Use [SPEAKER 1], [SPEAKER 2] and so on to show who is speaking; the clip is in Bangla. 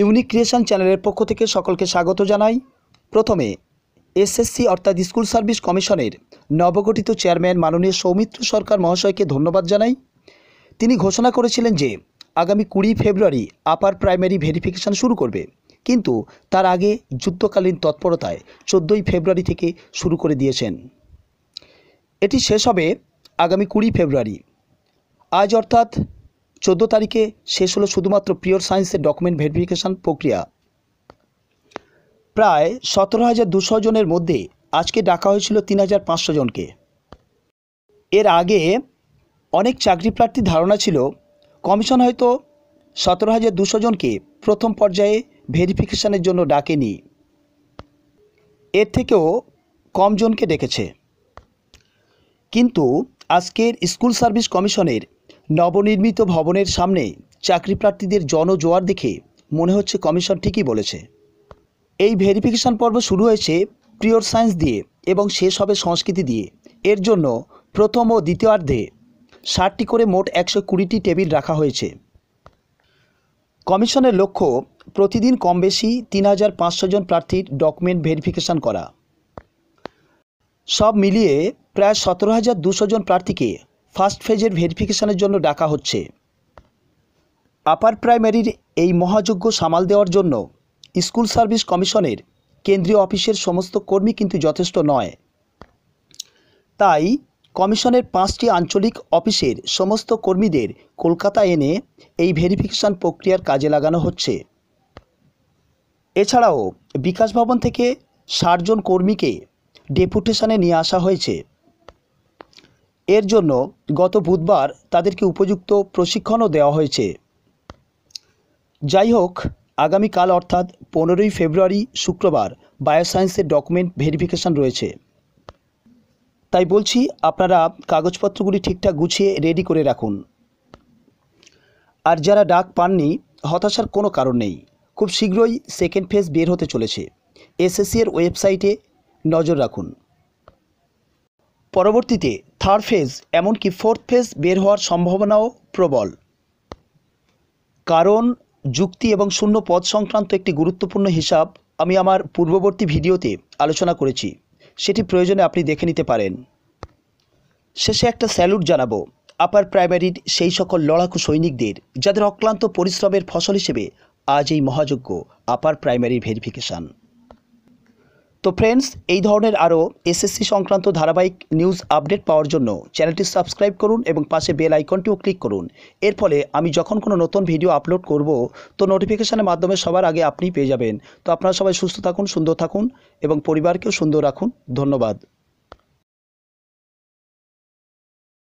[SPEAKER 1] ইউনিক ক্রিয়েশন চ্যানেলের পক্ষ থেকে সকলকে স্বাগত জানাই। প্রথমে, এসএসসি অর্থাৎ স্কুল সার্ভিস কমিশনের নবগঠিত চেয়ারম্যান মাননীয় সৌমিত্র সরকার মহাশয়কে ধন্যবাদ জানাই। তিনি ঘোষণা করেছিলেন যে, আগামী কুড়ি ফেব্রুয়ারি আপার প্রাইমারি ভেরিফিকেশন শুরু করবে। কিন্তু তার আগে যুদ্ধকালীন তৎপরতায় চোদ্দোই ফেব্রুয়ারি থেকে শুরু করে দিয়েছেন। এটি শেষ হবে আগামী কুড়ি ফেব্রুয়ারি। আজ অর্থাৎ চোদ্দ তারিখে শেষ হলো শুধুমাত্র পিওর সায়েন্সের ডকুমেন্ট ভেরিফিকেশান প্রক্রিয়া। প্রায় সতেরো হাজার দুশো জনের মধ্যে আজকে ডাকা হয়েছিল তিন হাজার পাঁচশো জনকে। এর আগে অনেক চাকরি প্রার্থীর ধারণা ছিল, কমিশন হয়তো সতেরো হাজার দুশো জনকে প্রথম পর্যায়ে ভেরিফিকেশানের জন্য ডাকেনি। এর থেকেও কম জনকে ডেকেছে। কিন্তু আজকের স্কুল সার্ভিস কমিশনের নবনির্মিত ভবনের সামনে চাকরি প্রার্থীদের জনজোয়ার দেখে মনে হচ্ছে কমিশন ঠিকই বলেছে। এই ভেরিফিকেশন পর্ব শুরু হয়েছে পিওর সায়েন্স দিয়ে এবং শেষ হবে সংস্কৃতি দিয়ে। এর জন্য প্রথম ও দ্বিতীয়ার্ধে ষাটটি করে মোট একশো কুড়িটি টেবিল রাখা হয়েছে। কমিশনের লক্ষ্য প্রতিদিন কম বেশি তিন হাজার পাঁচশো জন প্রার্থীর ডকুমেন্ট ভেরিফিকেশন করা। সব মিলিয়ে প্রায় সতেরো হাজার দুশো জন প্রার্থীকে ফার্স্ট ফেজের ভেরিফিকেশনের জন্য ডাকা হচ্ছে। আপার প্রাইমারির এই মহাযজ্ঞ সামাল দেওয়ার জন্য স্কুল সার্ভিস কমিশনের কেন্দ্রীয় অফিসের সমস্ত কর্মী কিন্তু যথেষ্ট নয়। তাই কমিশনের পাঁচটি আঞ্চলিক অফিসের সমস্ত কর্মীদের কলকাতা এনে এই ভেরিফিকেশন প্রক্রিয়ার কাজে লাগানো হচ্ছে। এছাড়াও বিকাশ ভবন থেকে ষাটজন কর্মীকে ডেপুটেশনে নিয়ে আসা হয়েছে। এর জন্য গত বুধবার তাদেরকে উপযুক্ত প্রশিক্ষণও দেওয়া হয়েছে। যাই হোক আগামীকাল অর্থাৎ পনেরোই ফেব্রুয়ারি শুক্রবার বায়োসায়েন্সের ডকুমেন্ট ভেরিফিকেশন রয়েছে। তাই বলছি, আপনারা কাগজপত্রগুলি ঠিকঠাক গুছিয়ে রেডি করে রাখুন। আর যারা ডাক পাননি, হতাশার কোনো কারণ নেই। খুব শীঘ্রই সেকেন্ড ফেজ বের হতে চলেছে। এসএসসি এর ওয়েবসাইটে নজর রাখুন। পরবর্তীতে থার্ড ফেজ এমনকি ফোর্থ ফেজ বের হওয়ার সম্ভাবনাও প্রবল। কারণ, যুক্তি এবং শূন্য পদ সংক্রান্ত একটি গুরুত্বপূর্ণ হিসাব আমি আমার পূর্ববর্তী ভিডিওতে আলোচনা করেছি। সেটি প্রয়োজনে আপনি দেখে নিতে পারেন। শেষে একটা স্যালুট জানাব। আপার প্রাইমারির সেই সকল লড়াকু সৈনিকদের যাদের অক্লান্ত পরিশ্রমের ফসল হিসেবে আজ এই মহাযজ্ঞ আপার প্রাইমারি ভেরিফিকেশান। তো ফ্রেন্ডস এই ধরনের আরও এসএসসি সংক্রান্ত ধারাবাহিক নিউজ আপডেট পাওয়ার জন্য চ্যানেলটি সাবস্ক্রাইব করুন এবং পাশে বেল আইকনটিও ক্লিক করুন। এর ফলে আমি যখন কোনো নতুন ভিডিও আপলোড করব, তো নোটিফিকেশনের মাধ্যমে সবার আগে আপনি পেয়ে যাবেন। তো আপনারা সবাই সুস্থ থাকুন, সুন্দর থাকুন এবং পরিবারকেও সুন্দর রাখুন। ধন্যবাদ।